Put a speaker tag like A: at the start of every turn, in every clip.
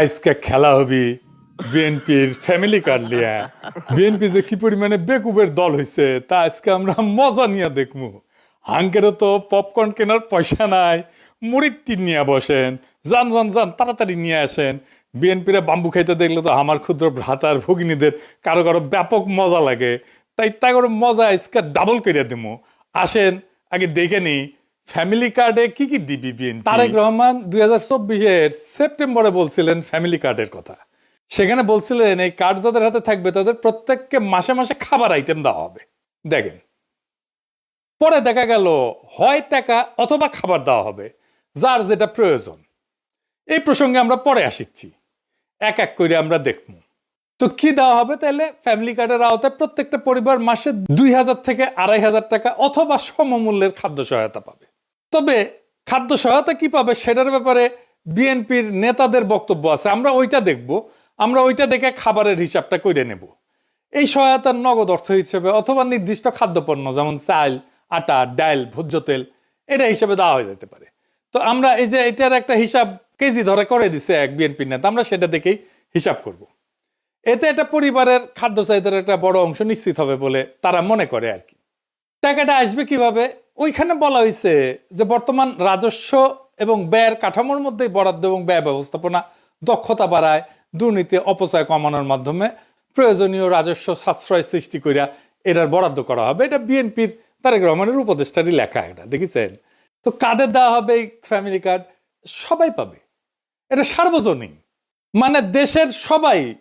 A: আজকে খেলা হবি বিএনপির ফ্যামিলি কার্ড লিয়া। বিএনপি যে কি পরিমাণে বেকুবের দল হয়েছে তা আজকে আমরা মজা নিয়ে দেখব হাঙ্কেরও তো পপকর্ন কেনার পয়সা নাই, মুড়ির টিন নিয়ে বসেন, যান যান যান, তাড়াতাড়ি নিয়ে আসেন। বিএনপিরা বাম্বু খাইতে দেখলে তো আমার ক্ষুদ্র ভ্রাতার ভগিনীদের কারও কারও ব্যাপক মজা লাগে। তাই তা করে মজা আজকে ডাবল করে দেবো আসেন, আগে দেখে নিই ফ্যামিলি কার্ডে কি কি দিবি বিএনপি তারেক রহমান দুই হাজার চব্বিশের সেপ্টেম্বরে বলছিলেন ফ্যামিলি কার্ডের কথা। সেখানে বলছিলেন, এই কার্ড যাদের হাতে থাকবে, তাদের প্রত্যেককে মাসে মাসে খাবার আইটেম দেওয়া হবে। দেখেন, পরে দেখা গেল, হয় টাকা অথবা খাবার দেওয়া হবে, যার যেটা প্রয়োজন। এই প্রসঙ্গে আমরা পরে আসিচ্ছি। এক এক করে আমরা দেখব। তো কি দেওয়া হবে? তাহলে ফ্যামিলি কার্ডের আওতায় প্রত্যেকটা পরিবার মাসে দুই হাজার থেকে আড়াই হাজার টাকা অথবা সমমূল্যের খাদ্য সহায়তা পাবে। তবে খাদ্য সহায়তা কি পাবে সেটার ব্যাপারে বিএনপির নেতাদের বক্তব্য আছে। আমরা ওইটা দেখব। আমরা ওইটা দেখে খাবারের হিসাবটা করে নেব। এই সহায়তার নগদ অর্থ হিসেবে অথবা নির্দিষ্ট খাদ্যপণ্য যেমন চাল, আটা, ডাল, ভোজ্য তেল, এটা হিসেবে দেওয়া হয়ে যেতে পারে। তো আমরা এই যে এটার একটা হিসাব কেজি ধরে করে দিছে এক বিএনপির নেতা, আমরা সেটা দেখেই হিসাব করব। এতে একটা পরিবারের খাদ্য চাহিদার একটা বড় অংশ নিশ্চিত হবে বলে তারা মনে করে আর কি। টাকাটা আসবে কীভাবে? ওইখানে বলা হয়েছে যে বর্তমান রাজস্ব এবং ব্যয়ের কাঠামোর মধ্যেই বরাদ্দ এবং ব্যয় ব্যবস্থাপনা দক্ষতা বাড়ায়, দুর্নীতি, অপচয় কমানোর মাধ্যমে প্রয়োজনীয় রাজস্ব সাশ্রয় সৃষ্টি করিয়া এটার বরাদ্দ করা হবে। এটা বিএনপির তারেক রহমানের উপদেষ্টারই লেখা এটা, দেখেছেন? তো কাদের দেওয়া হবে এই ফ্যামিলি কার্ড সবাই পাবে। এটা সার্বজনীন। মানে দেশের সবাই,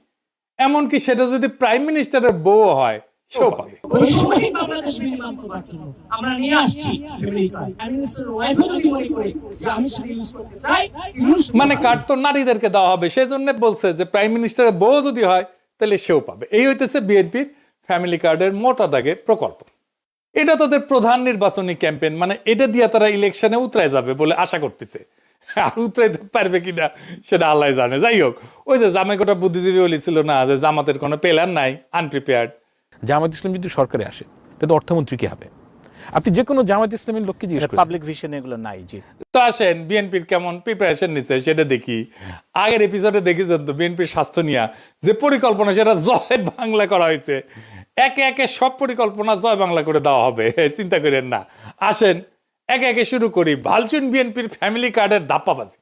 A: এমনকি সেটা যদি প্রাইম মিনিস্টারের বউ হয় সেও পাবে
B: বৈষম্যহীন বাংলাদেশ বিনির্মাণ করবার জন্য আমরা নিয়ে আসছি ফ্যামিলি মিনিস্টার ওয়াইফও যদি মনে করে যে আমি সেটা ইউজ করতে চাই
A: মানে কার্ড তো নারীদেরকে দেওয়া হবে? সেই জন্য বলছে যে প্রাইম মিনিস্টারের বউ যদি হয় তাহলে সেও পাবে। এই হইতেছে বিএনপির ফ্যামিলি কার্ডের মোটা দাগে প্রকল্প। এটা তাদের প্রধান নির্বাচনী ক্যাম্পেইন মানে এটা দিয়ে তারা ইলেকশনে উতরায় যাবে বলে আশা করতেছে। আর উতরাইতে পারবে কিনা সেটা আল্লাহ জানে। যাই হোক ওই যে জামাই জামাইকোটা বুদ্ধিজীবী বলেছিল না যে জামাতের কোনো প্ল্যান নাই আনপ্রিপেয়ার্ড
C: জামাত ইসলাম যদি সরকারে আসে তাহলে অর্থমন্ত্রী কি হবে? আপনি যে কোনো জামাত ইসলামের লোককে জিজ্ঞেস করেন।
D: পাবলিক ভিশন এগুলো নাই জি।
A: তো আসেন বিএনপির কেমন প্রিপারেশন নিচ্ছে সেটা দেখি। আগের এপিসোডে দেখেছেন তো বিএনপির স্বাস্থ্য নিয়ে যে পরিকল্পনা সেটা জয় বাংলা করা হয়েছে। একে একে সব পরিকল্পনা জয় বাংলা করে দেওয়া হবে চিন্তা করেন না। আসেন একে একে শুরু করি। ভালচুন বিএনপির ফ্যামিলি কার্ডের ধাপ্পাবাজি